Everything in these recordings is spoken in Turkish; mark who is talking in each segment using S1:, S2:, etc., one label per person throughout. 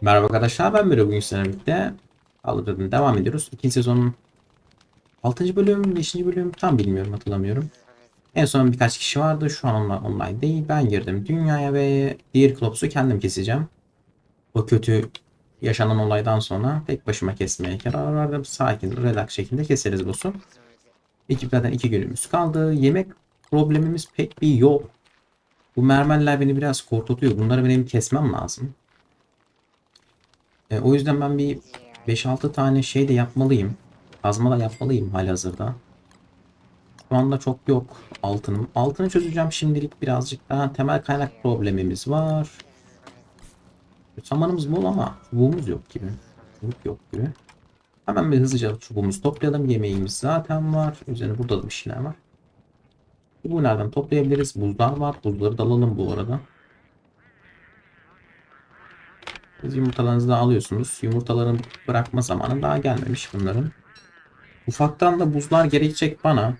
S1: Merhaba arkadaşlar ben Miro bugün sizlerle birlikte Kaldırdım devam ediyoruz. İkinci sezonun 6. bölüm, 5. bölüm tam bilmiyorum hatırlamıyorum. En son birkaç kişi vardı şu an onlar online değil. Ben girdim dünyaya ve diğer Klops'u kendim keseceğim. O kötü yaşanan olaydan sonra tek başıma kesmeye karar verdim. Sakin, relax şekilde keseriz boss'u. Ekiplerden iki günümüz kaldı. Yemek problemimiz pek bir yok. Bu mermerler beni biraz korkutuyor. Bunları benim kesmem lazım. E, o yüzden ben bir 5-6 tane şey de yapmalıyım. Kazma da yapmalıyım halihazırda. Şu anda çok yok altınım. Altını çözeceğim şimdilik birazcık daha temel kaynak problemimiz var. Samanımız bol ama çubuğumuz yok gibi. Çubuk yok gibi. Hemen bir hızlıca çubuğumuzu toplayalım. Yemeğimiz zaten var. Üzerine burada da bir şeyler var. Bu nereden toplayabiliriz? Buzlar var. Buzları da alalım bu arada. Siz yumurtalarınızı da alıyorsunuz. Yumurtaların bırakma zamanı daha gelmemiş bunların. Ufaktan da buzlar gerekecek bana.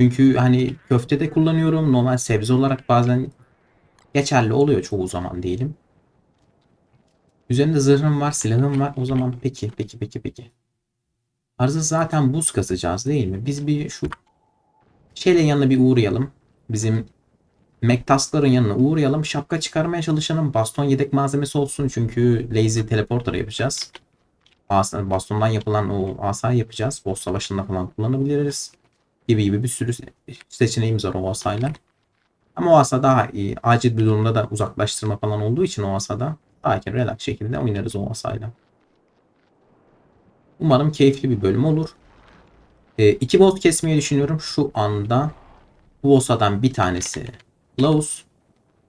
S1: Çünkü hani köftede kullanıyorum. Normal sebze olarak bazen geçerli oluyor çoğu zaman diyelim. Üzerinde zırhım var, silahım var. O zaman peki, peki, peki, peki. Arzı zaten buz kasacağız değil mi? Biz bir şu şeyle yanına bir uğrayalım. Bizim Mektasların yanına uğrayalım. Şapka çıkarmaya çalışalım. Baston yedek malzemesi olsun. Çünkü lazy teleporter yapacağız. Aslında bastondan yapılan o asayı yapacağız. Boss savaşında falan kullanabiliriz. Gibi gibi bir sürü seçeneğimiz var o asayla. Ama o asa daha iyi. Acil bir durumda da uzaklaştırma falan olduğu için o asada sakin relax şekilde oynarız o asayla. Umarım keyifli bir bölüm olur. E, iki boss kesmeyi düşünüyorum şu anda. Bu boss'lardan bir tanesi Klaus.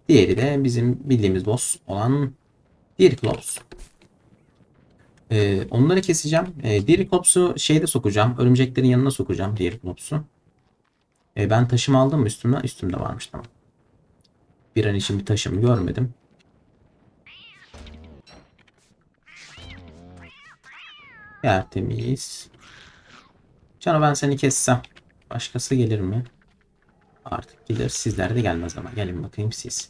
S1: Diğeri de bizim bildiğimiz boss olan Dirklops. Ee, onları keseceğim. Ee, Dirklops'u şeyde sokacağım. Örümceklerin yanına sokacağım Dirklops'u. Ee, ben taşımı aldım mı üstümde? Üstümde varmış tamam. Bir an için bir taşımı görmedim. Tertemiz. Canım ben seni kessem. Başkası gelir mi? Artık gelir. Sizler de gelmez ama. Gelin bakayım siz.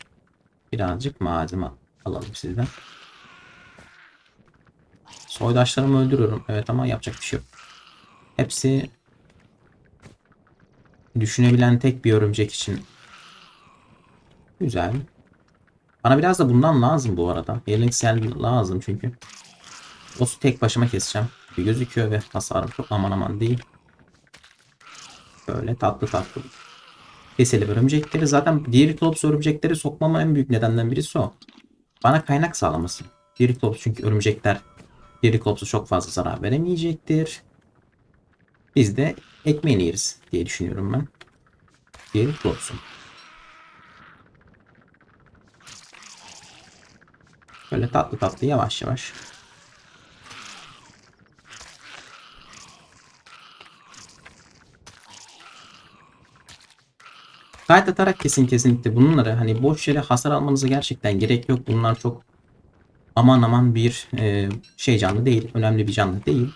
S1: Birazcık malzeme alalım sizden. Soydaşlarımı öldürüyorum. Evet ama yapacak bir şey yok. Hepsi düşünebilen tek bir örümcek için. Güzel. Bana biraz da bundan lazım bu arada. Yeleksel lazım çünkü. O tek başıma keseceğim. Bir gözüküyor ve çok aman aman değil. Böyle tatlı tatlı keselim örümcekleri. Zaten diğer klops örümcekleri sokmamın en büyük nedenden birisi o. Bana kaynak sağlaması. Diğer klops çünkü örümcekler diğer klopsa çok fazla zarar veremeyecektir. Biz de ekmeğini yeriz diye düşünüyorum ben. Diğer klopsun. Böyle tatlı tatlı yavaş yavaş Kayıt atarak kesin kesinlikle bunları hani boş yere hasar almanıza gerçekten gerek yok. Bunlar çok aman aman bir e, şey canlı değil. Önemli bir canlı değil.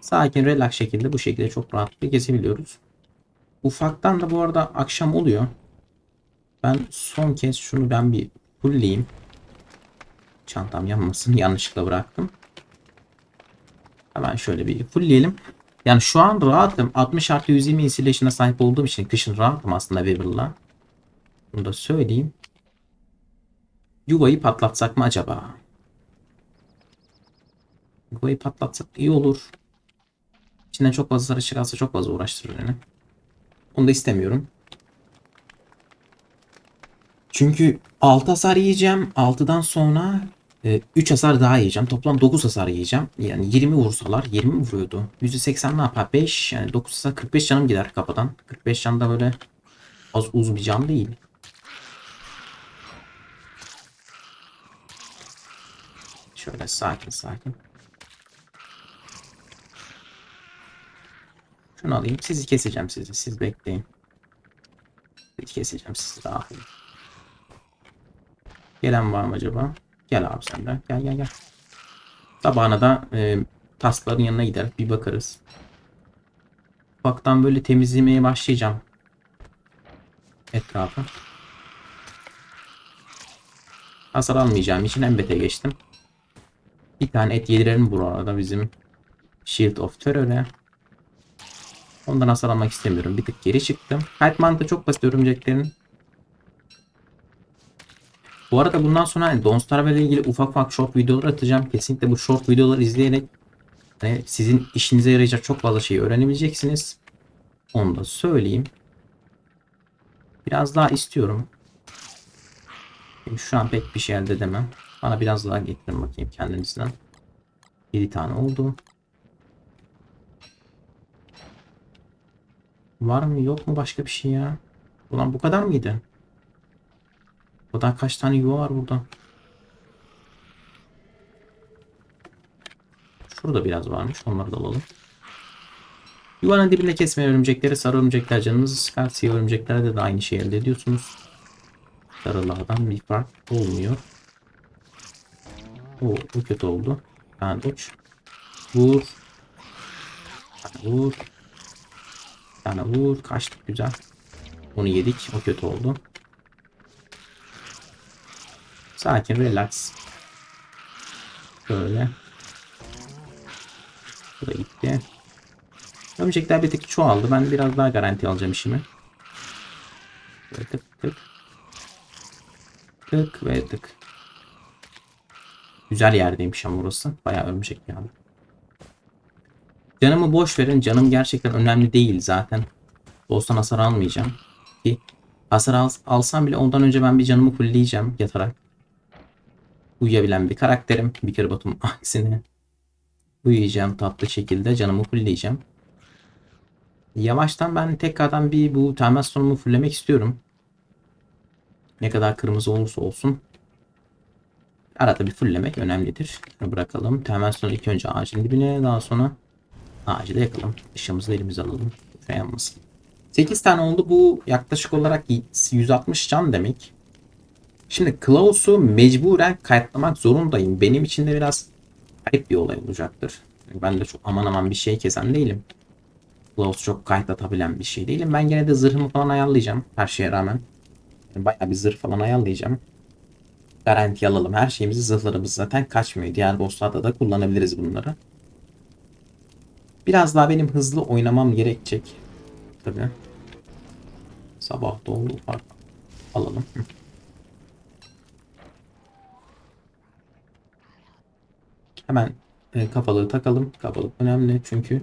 S1: Sakin relax şekilde bu şekilde çok rahatlıkla kesebiliyoruz. Ufaktan da bu arada akşam oluyor. Ben son kez şunu ben bir fullleyeyim. Çantam yanmasın. Yanlışlıkla bıraktım. Hemen şöyle bir fullleyelim. Yani şu an rahatım. 60 artı 120 insulation'a sahip olduğum için kışın rahatım aslında Weaver'la. Bunu da söyleyeyim. Yuvayı patlatsak mı acaba? Yuvayı patlatsak iyi olur. İçinden çok fazla sarı çıkarsa çok fazla uğraştırır beni. Onu da istemiyorum. Çünkü 6 hasar yiyeceğim. 6'dan sonra 3 hasar daha yiyeceğim. Toplam 9 hasar yiyeceğim. Yani 20 vursalar 20 mi vuruyordu? %80 ne yapar? 5 yani 9 hasar 45 canım gider kafadan. 45 can da böyle az uz bir can değil. Şöyle sakin sakin. Şunu alayım. Sizi keseceğim sizi. Siz bekleyin. Sizi keseceğim sizi olun. Gelen var mı acaba? Gel abi sen de. Gel gel gel. Sabahına da e, taskların yanına gider. Bir bakarız. Ufaktan böyle temizlemeye başlayacağım. Etrafı. Hasar almayacağım için embete geçtim. Bir tane et yedirelim bu arada bizim Shield of Terror'e. Ondan hasar almak istemiyorum. Bir tık geri çıktım. Mantığı çok basit örümceklerin. Bu arada bundan sonra hani Don't Starve ile ilgili ufak ufak short videolar atacağım. Kesinlikle bu short videoları izleyerek hani sizin işinize yarayacak çok fazla şeyi öğrenebileceksiniz. Onu da söyleyeyim. Biraz daha istiyorum. Şu an pek bir şey elde edemem. Bana biraz daha getirin bakayım kendinizden. 7 tane oldu. Var mı yok mu başka bir şey ya? Ulan bu kadar mıydı? Burada kaç tane yuva var burada? Şurada biraz varmış. Onları da alalım. Yuvanın dibinde kesmeyen örümcekleri sarı örümcekler canınızı sıkar. Siyah örümceklerde de aynı şeyi elde ediyorsunuz. Sarılardan bir fark olmuyor. O bu kötü oldu. Yani uç. Vur. Tane vur. Tane vur. Kaçtık güzel. Onu yedik. O kötü oldu. Sakin relax. Böyle. Bu da gitti. Örümcekler bir tık çoğaldı. Ben biraz daha garanti alacağım işimi. Böyle tık tık. Tık ve tık. Güzel yerdeymiş ama burası. Bayağı örümcek yani. Canımı boş verin. Canım gerçekten önemli değil zaten. Olsan hasar almayacağım. Ki hasar al, alsam bile ondan önce ben bir canımı fullleyeceğim yatarak. Uyuyabilen bir karakterim. Bir kere Batum aksine. Uyuyacağım tatlı şekilde canımı fullleyeceğim. Yavaştan ben tekrardan bir bu termostonumu fulllemek istiyorum. Ne kadar kırmızı olursa olsun. Arada bir fulllemek önemlidir. Bırakalım. Termostonu ilk önce ağacın dibine daha sonra ağacı da yakalım. Işığımızı da elimize alalım. Yanmasın. 8 tane oldu. Bu yaklaşık olarak 160 can demek. Şimdi Klaus'u mecburen kayıtlamak zorundayım. Benim için de biraz garip bir olay olacaktır. Ben de çok aman aman bir şey kesen değilim. Klaus çok kayıtlatabilen bir şey değilim. Ben gene de zırhımı falan ayarlayacağım her şeye rağmen. Yani bayağı bir zırh falan ayarlayacağım. Garanti alalım. Her şeyimizi zırhlarımız zaten kaçmıyor. Diğer bosslarda da kullanabiliriz bunları. Biraz daha benim hızlı oynamam gerekecek. Tabii. Sabah. Pardon. Alalım. Hemen e, kafalığı takalım. Kafalık önemli çünkü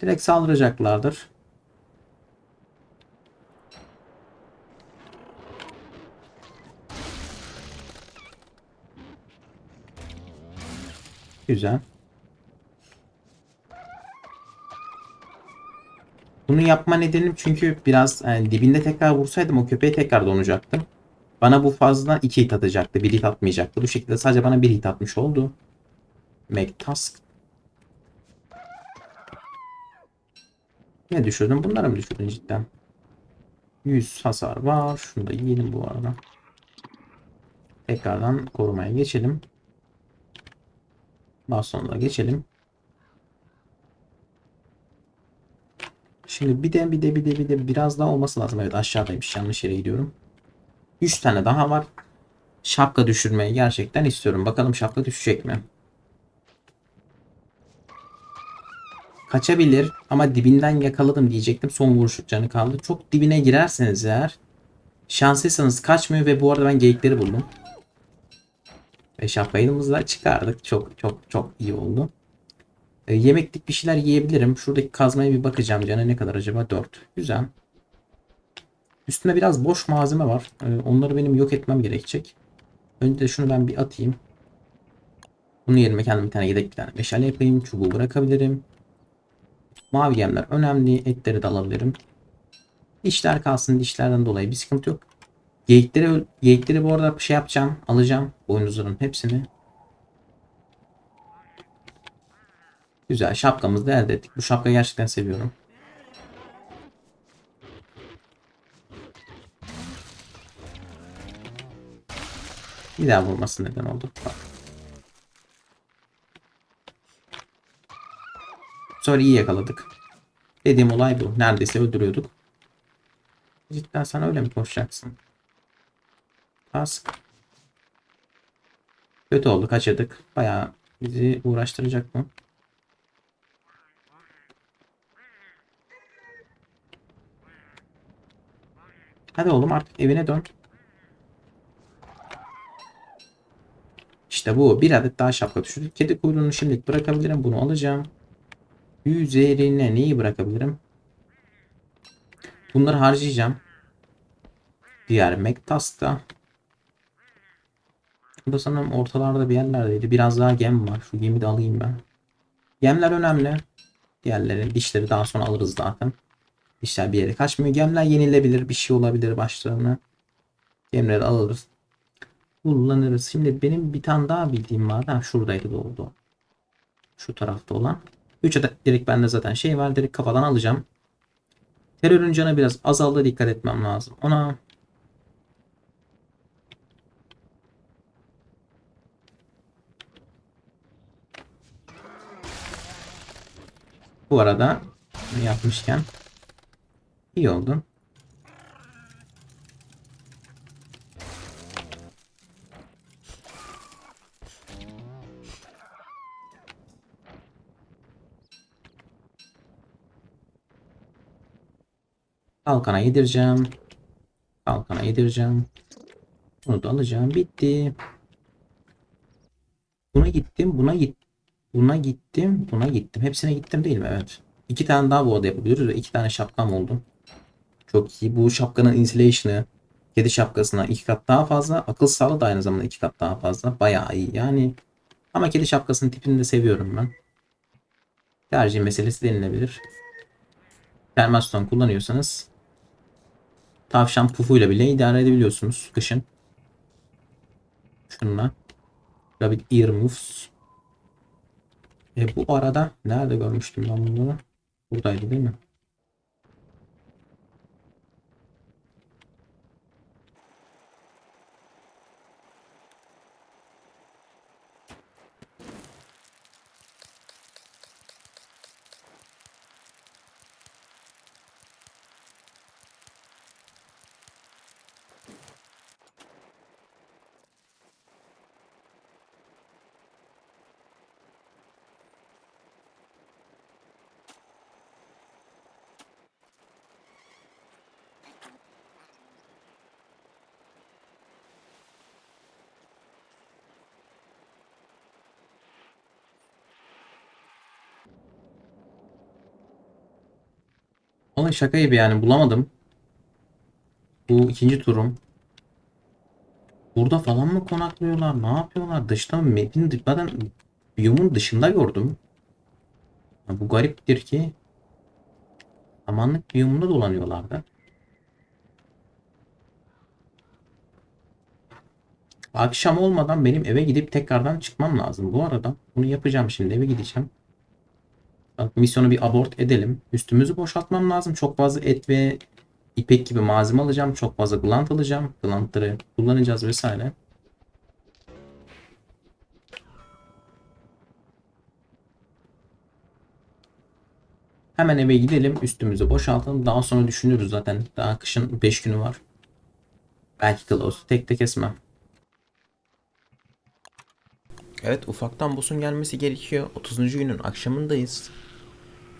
S1: direkt saldıracaklardır. Güzel. Bunu yapma nedenim çünkü biraz yani dibinde tekrar vursaydım o köpeği tekrar donacaktım. Bana bu fazla iki hit atacaktı. Bir hit atmayacaktı. Bu şekilde sadece bana bir hit atmış oldu. Make task. Ne düşürdün? Bunları mı düşürdün cidden? 100 hasar var. Şunu da yiyelim bu arada. Tekrardan korumaya geçelim. Daha geçelim. Şimdi bir de bir de bir de bir de biraz daha olması lazım. Evet aşağıdaymış. Yanlış yere gidiyorum. 3 tane daha var. Şapka düşürmeyi gerçekten istiyorum. Bakalım şapka düşecek mi? Kaçabilir ama dibinden yakaladım diyecektim. Son vuruş canı kaldı. Çok dibine girerseniz eğer şanslıysanız kaçmıyor ve bu arada ben geyikleri buldum. Ve şapkayımızı da çıkardık. Çok çok çok iyi oldu. E, yemeklik bir şeyler yiyebilirim. Şuradaki kazmaya bir bakacağım. Canı ne kadar acaba? 4. Güzel. Üstünde biraz boş malzeme var. E, onları benim yok etmem gerekecek. Önce şunu ben bir atayım. Bunun yerine kendime bir tane yedek bir tane meşale yapayım. Çubuğu bırakabilirim. Mavi gemler önemli. Etleri de alabilirim. Dişler kalsın. Dişlerden dolayı bir sıkıntı yok. Geyikleri, geyikleri bu arada şey yapacağım. Alacağım. Boynuzların hepsini. Güzel. Şapkamızı da elde ettik. Bu şapkayı gerçekten seviyorum. Bir daha vurması neden oldu. Bak. Sonra iyi yakaladık. Dediğim olay bu. Neredeyse öldürüyorduk. Cidden sen öyle mi koşacaksın? Task. Kötü oldu kaçırdık. Bayağı bizi uğraştıracak bu. Hadi oğlum artık evine dön. İşte bu. Bir adet daha şapka düşürdü. Kedi kuyruğunu şimdilik bırakabilirim. Bunu alacağım. Üzerine neyi bırakabilirim? Bunları harcayacağım. Diğer Mektas'ta. Bu da sanırım ortalarda bir yerlerdeydi. Biraz daha gem var. Şu gemi de alayım ben. Gemler önemli. Diğerleri, dişleri daha sonra alırız zaten. Dişler bir yere kaçmıyor. Gemler yenilebilir. Bir şey olabilir başlarına. Gemleri alırız. Kullanırız. Şimdi benim bir tane daha bildiğim vardı. Ha, şuradaydı doğru. Şu tarafta olan. 3 adet direkt bende zaten şey var. Direkt kafadan alacağım. Terörün canı biraz azaldı. Dikkat etmem lazım. Ona Bu arada yapmışken iyi oldu. Kalkana yedireceğim. Kalkana yedireceğim. Bunu da alacağım. Bitti. Buna gittim. Buna gittim. Buna gittim. Buna gittim. Hepsine gittim değil mi? Evet. İki tane daha bu oda yapabiliyoruz ve iki tane şapkam oldu. Çok iyi. Bu şapkanın insulation'ı kedi şapkasına iki kat daha fazla. Akıl sağlığı da aynı zamanda iki kat daha fazla. Bayağı iyi. Yani ama kedi şapkasının tipini de seviyorum ben. Tercih meselesi denilebilir. Termaston kullanıyorsanız tavşan pufuyla bile idare edebiliyorsunuz kışın. Şununla. Rabbit Ear. E bu arada nerede görmüştüm ben bunu? Buradaydı değil mi? Vallahi şaka gibi yani bulamadım. Bu ikinci turum. Burada falan mı konaklıyorlar? Ne yapıyorlar? Dışta mı? Map'in zaten biyomun dışında gördüm. Ya bu gariptir ki samanlık biyomunda dolanıyorlardı. Akşam olmadan benim eve gidip tekrardan çıkmam lazım. Bu arada bunu yapacağım şimdi eve gideceğim. Bak, Misyonu bir abort edelim. Üstümüzü boşaltmam lazım. Çok fazla et ve ipek gibi malzeme alacağım. Çok fazla glant alacağım. Glantları kullanacağız vesaire. Hemen eve gidelim. Üstümüzü boşaltalım. Daha sonra düşünürüz zaten. Daha kışın 5 günü var. Belki Klaus. Tek tek kesmem. Evet ufaktan boss'un gelmesi gerekiyor. 30. günün akşamındayız.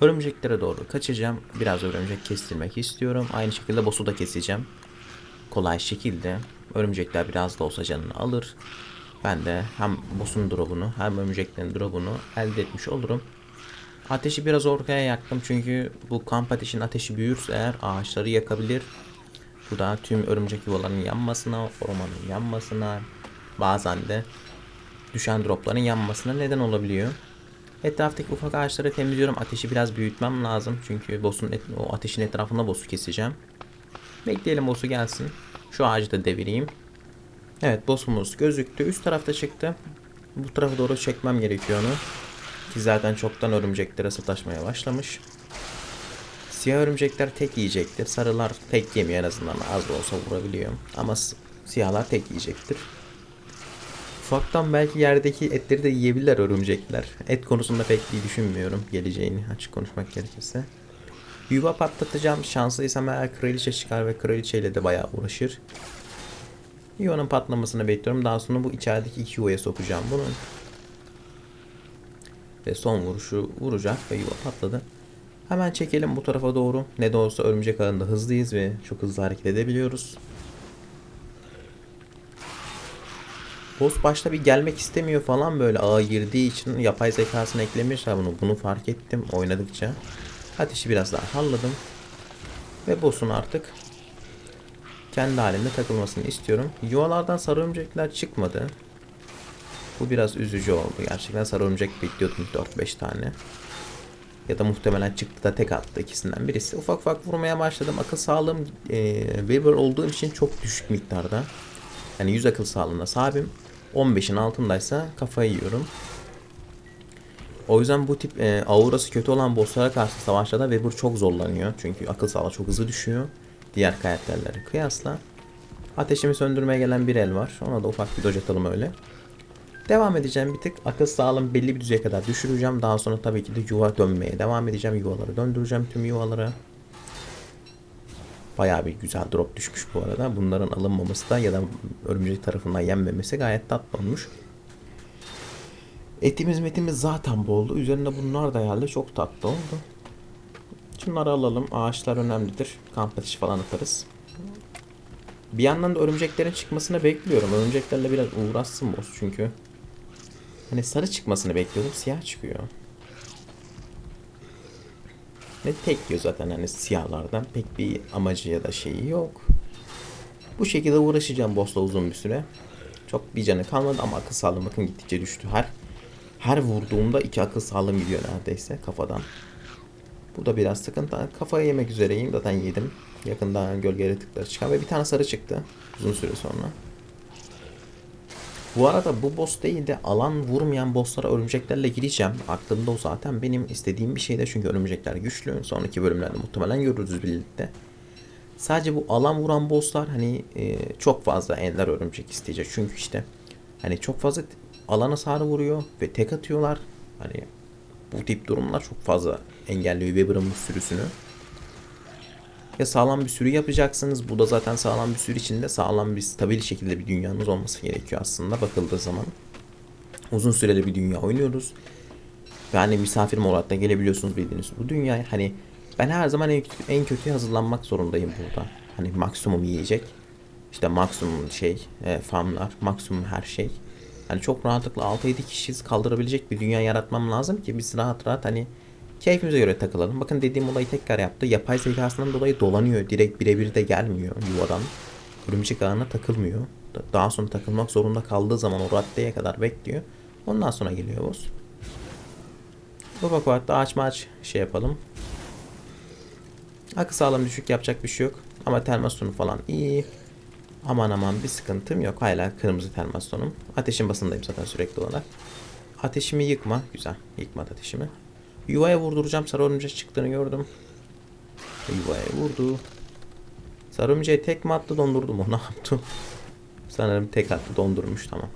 S1: Örümceklere doğru kaçacağım. Biraz örümcek kestirmek istiyorum. Aynı şekilde boss'u da keseceğim. Kolay şekilde. Örümcekler biraz da olsa canını alır. Ben de hem boss'un drop'unu hem örümceklerin drop'unu elde etmiş olurum. Ateşi biraz ortaya yaktım çünkü bu kamp ateşinin ateşi büyürse eğer ağaçları yakabilir. Bu da tüm örümcek yuvalarının yanmasına, ormanın yanmasına, bazen de düşen dropların yanmasına neden olabiliyor. Etraftaki ufak ağaçları temizliyorum. Ateşi biraz büyütmem lazım. Çünkü boss'un et- o ateşin etrafında boss'u keseceğim. Bekleyelim boss'u gelsin. Şu ağacı da devireyim. Evet boss'umuz gözüktü. Üst tarafta çıktı. Bu tarafa doğru çekmem gerekiyor onu. Ki zaten çoktan örümceklere sataşmaya başlamış. Siyah örümcekler tek yiyecektir. Sarılar tek yemiyor en azından az da olsa vurabiliyor. Ama siyahlar tek yiyecektir. Ufaktan belki yerdeki etleri de yiyebilirler örümcekler. Et konusunda pek iyi düşünmüyorum geleceğini açık konuşmak gerekirse. Yuva patlatacağım. Şanslıysam eğer kraliçe çıkar ve kraliçeyle de bayağı uğraşır. Yuvanın patlamasını bekliyorum. Daha sonra bu içerideki iki yuvaya sokacağım bunu. Ve son vuruşu vuracak ve yuva patladı. Hemen çekelim bu tarafa doğru. Ne de olsa örümcek ağında hızlıyız ve çok hızlı hareket edebiliyoruz. Boss başta bir gelmek istemiyor falan böyle ağa girdiği için yapay zekasını eklemişler bunu. Bunu fark ettim oynadıkça. Ateşi biraz daha halladım. Ve boss'un artık kendi halinde takılmasını istiyorum. Yuvalardan sarı örümcekler çıkmadı. Bu biraz üzücü oldu. Gerçekten sarı örümcek bekliyordum 4-5 tane. Ya da muhtemelen çıktı da tek attı ikisinden birisi. Ufak ufak vurmaya başladım. Akıl sağlığım e, Weaver olduğum için çok düşük miktarda. Yani 100 akıl sağlığına sahibim. 15'in altındaysa kafayı yiyorum. O yüzden bu tip e, aurası kötü olan bosslara karşı savaşlarda Weber çok zorlanıyor. Çünkü akıl sağlığı çok hızlı düşüyor. Diğer karakterlere kıyasla. Ateşimi söndürmeye gelen bir el var. Ona da ufak bir dodge atalım öyle. Devam edeceğim bir tık. Akıl sağlığımı belli bir düzeye kadar düşüreceğim. Daha sonra tabii ki de yuva dönmeye devam edeceğim. Yuvaları döndüreceğim tüm yuvaları. Bayağı bir güzel drop düşmüş bu arada. Bunların alınmaması da ya da örümcek tarafından yenmemesi gayet tatlı olmuş. Etimiz metimiz zaten boldu. Üzerine bunlar da geldi. Çok tatlı oldu. Şunları alalım. Ağaçlar önemlidir. Kamp ateşi falan atarız. Bir yandan da örümceklerin çıkmasını bekliyorum. Örümceklerle biraz uğraşsın boss çünkü. Hani sarı çıkmasını bekliyordum. Siyah çıkıyor. Ne tek diyor zaten hani siyahlardan. Pek bir amacı ya da şeyi yok. Bu şekilde uğraşacağım boss'la uzun bir süre. Çok bir canı kalmadı ama akıl sağlığım bakın gittikçe düştü. Her her vurduğumda iki akıl sağlığım gidiyor neredeyse kafadan. Bu da biraz sıkıntı. Kafayı yemek üzereyim. Zaten yedim. Yakında gölge yaratıkları çıkan ve bir tane sarı çıktı. Uzun süre sonra. Bu arada bu boss değil de alan vurmayan bosslara örümceklerle gireceğim. Aklımda o zaten benim istediğim bir şey de çünkü örümcekler güçlü. Sonraki bölümlerde muhtemelen görürüz birlikte. Sadece bu alan vuran bosslar hani e, çok fazla ender örümcek isteyecek. Çünkü işte hani çok fazla alana sarı vuruyor ve tek atıyorlar. Hani bu tip durumlar çok fazla engelliyor Weber'ın sürüsünü. Ya sağlam bir sürü yapacaksınız. Bu da zaten sağlam bir sürü içinde sağlam bir stabil şekilde bir dünyanız olması gerekiyor aslında bakıldığı zaman. Uzun süreli bir dünya oynuyoruz. Ve hani misafir olarak da gelebiliyorsunuz bildiğiniz bu dünya hani ben her zaman en, en kötüye hazırlanmak zorundayım burada. Hani maksimum yiyecek. işte maksimum şey e, farmlar, maksimum her şey. Hani çok rahatlıkla 6-7 kişi kaldırabilecek bir dünya yaratmam lazım ki biz rahat rahat hani keyfimize göre takılalım. Bakın dediğim olayı tekrar yaptı. Yapay zekasından dolayı dolanıyor. Direkt birebir de gelmiyor yuvadan. Örümcek ağına takılmıyor. Daha sonra takılmak zorunda kaldığı zaman o raddeye kadar bekliyor. Ondan sonra geliyor boss. Ufak da ağaç maç şey yapalım. Akı sağlam düşük yapacak bir şey yok. Ama termosunu falan iyi. Aman aman bir sıkıntım yok. Hala kırmızı termostonum. Ateşin basındayım zaten sürekli olarak. Ateşimi yıkma. Güzel. Yıkmadı ateşimi. Yuvaya vurduracağım. Sarı örümcek çıktığını gördüm. Yuvaya vurdu. Sarı örümceğe tek mi attı dondurdu mu? Ne yaptı? Sanırım tek attı dondurmuş tamam.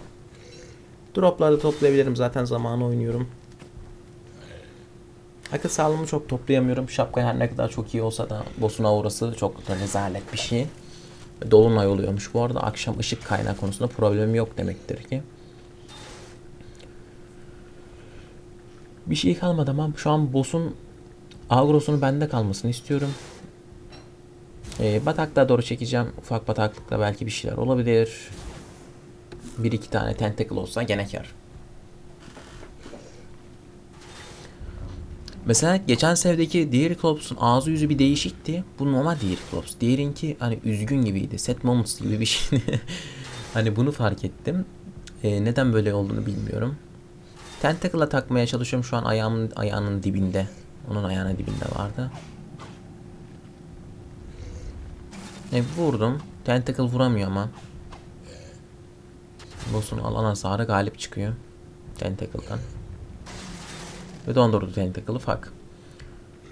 S1: Dropları toplayabilirim zaten zamanı oynuyorum. Akıl sağlığımı çok toplayamıyorum. Şapka her ne kadar çok iyi olsa da boss'un aurası çok da rezalet bir şey. Dolunay oluyormuş. Bu arada akşam ışık kaynağı konusunda problemim yok demektir ki. Bir şey kalmadı ama şu an boss'un agrosunu bende kalmasını istiyorum. Ee, bataklığa doğru çekeceğim. Ufak bataklıkta belki bir şeyler olabilir. Bir iki tane tentacle olsa gene kar. Mesela geçen sevdeki Deerclops'un ağzı yüzü bir değişikti. Bu normal Deerclops. Diğerinki hani üzgün gibiydi. Set Moments gibi bir şeydi. hani bunu fark ettim. Ee, neden böyle olduğunu bilmiyorum. Tentacle'a takmaya çalışıyorum şu an ayağımın ayağının dibinde. Onun ayağının dibinde vardı. E, vurdum. Tentacle vuramıyor ama. Boss'un alan hasarı galip çıkıyor. Tentacle'dan. Ve dondurdu Tentacle'ı fuck.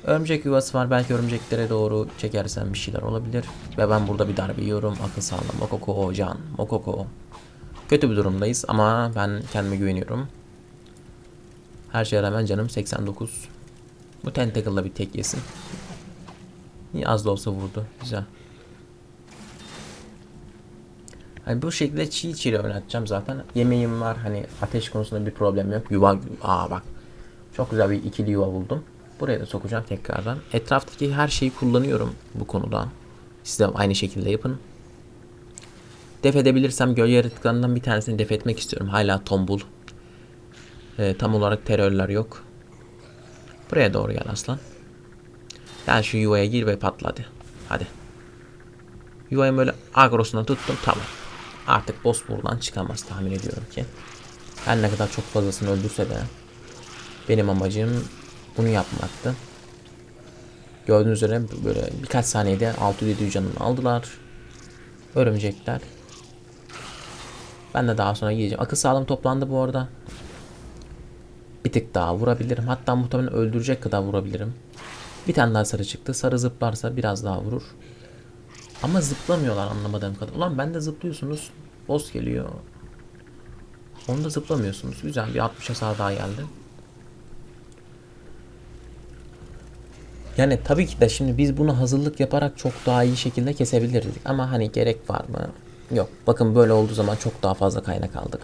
S1: Örümcek yuvası var. Belki örümceklere doğru çekersen bir şeyler olabilir. Ve ben burada bir darbe yiyorum. Akıl sağlam. Mokoko can. Mokoko. Kötü bir durumdayız ama ben kendime güveniyorum. Her şeye rağmen canım 89. Bu Tentacle'la bir tek yesin. İyi az da olsa vurdu. Güzel.
S2: Hani bu şekilde çiğ çiğ oynatacağım zaten. Yemeğim var. Hani ateş konusunda bir problem yok. Yuva aa bak. Çok güzel bir ikili yuva buldum. Buraya da sokacağım tekrardan. Etraftaki her şeyi kullanıyorum bu konuda. Siz de aynı şekilde yapın. Def edebilirsem gölge yaratıklarından bir tanesini def etmek istiyorum. Hala tombul. Ee, tam olarak terörler yok. Buraya doğru gel aslan. Gel şu yuvaya gir ve patla hadi. Hadi. Yuvayı böyle agrosuna tuttum tamam. Artık boss buradan çıkamaz tahmin ediyorum ki. Her ne kadar çok fazlasını öldürse de benim amacım bunu yapmaktı. Gördüğünüz üzere böyle birkaç saniyede 600-700 canını aldılar. Örümcekler. Ben de daha sonra gideceğim. Akıl sağlığım toplandı bu arada. Bir tık daha vurabilirim. Hatta muhtemelen öldürecek kadar vurabilirim. Bir tane daha sarı çıktı. Sarı zıplarsa biraz daha vurur. Ama zıplamıyorlar anlamadığım kadar. Ulan ben de zıplıyorsunuz. Boss geliyor. Onda zıplamıyorsunuz. Güzel bir 60 hasar daha geldi. Yani tabii ki de şimdi biz bunu hazırlık yaparak çok daha iyi şekilde kesebilirdik. Ama hani gerek var mı? Yok. Bakın böyle olduğu zaman çok daha fazla kaynak aldık.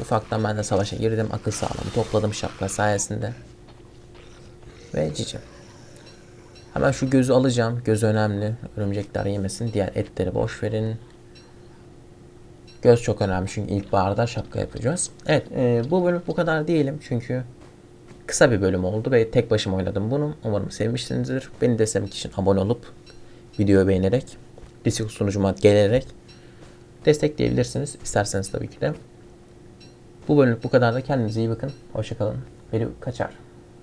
S2: Ufaktan ben de savaşa girdim. Akıl sağlamı topladım şapka sayesinde. Ve cicim. Hemen şu gözü alacağım. Göz önemli. Örümcekler yemesin. Diğer etleri boş verin. Göz çok önemli çünkü ilkbaharda şapka yapacağız. Evet e, bu bölüm bu kadar diyelim çünkü kısa bir bölüm oldu ve tek başıma oynadım bunu. Umarım sevmişsinizdir. Beni desteklemek için abone olup videoyu beğenerek Discord sunucuma gelerek destekleyebilirsiniz. İsterseniz tabii ki de. Bu bölümlük bu kadar da kendinize iyi bakın. Hoşçakalın. Beni kaçar.